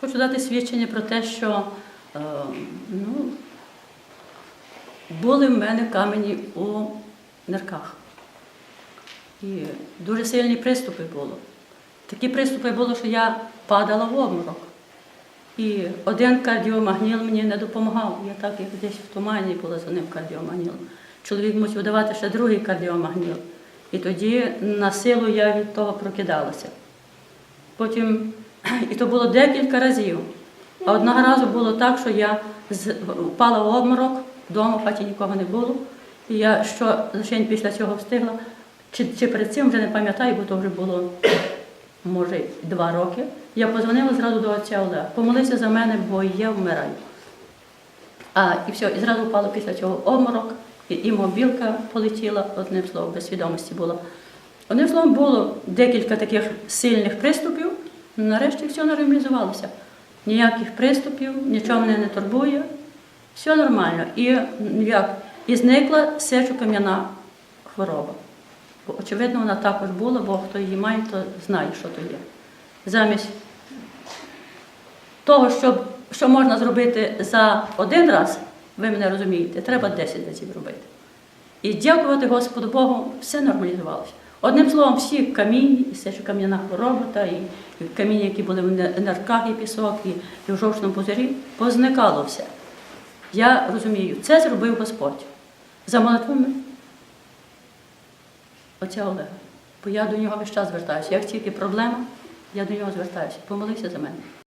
Хочу дати свідчення про те, що е, ну, були в мене камені у нирках. І дуже сильні приступи було. Такі приступи було, що я падала в обморок. І один кардіомагніл мені не допомагав. Я так як десь в тумані була за ним кардіомагнілом. Чоловік мусив давати ще другий кардіомагніл. І тоді на силу я від того прокидалася. Потім, і то було декілька разів. А одного разу було так, що я впала в обморок, вдома в хаті нікого не було. І я що лише після цього встигла, чи, чи перед цим вже не пам'ятаю, бо то вже було може два роки. Я позвонила зразу до отця Олега. Помолився за мене, бо я вмираю. А, і все, і зразу впало після цього обморок, і, і мобілка полетіла, одним словом, без свідомості була. Одним словом, було декілька таких сильних приступів, нарешті все нормалізувалося. Ніяких приступів, нічого мене не турбує, все нормально. І, як, і зникла сечокам'яна хвороба. Бо, очевидно, вона також була, бо хто її має, то знає, що то є. Замість того, щоб, що можна зробити за один раз, ви мене розумієте, треба 10 разів робити. І дякувати Господу Богу, все нормалізувалося. Одним словом, всі каміння, і все, що кам'яна хвороба, і, каміння, які були в не- і пісок, і, в жовчному пузирі, позникало все. Я розумію, це зробив Господь. За молитвами отця Олега. Бо я до нього весь час звертаюся. Як тільки проблема, я до нього звертаюся. Помолився за мене.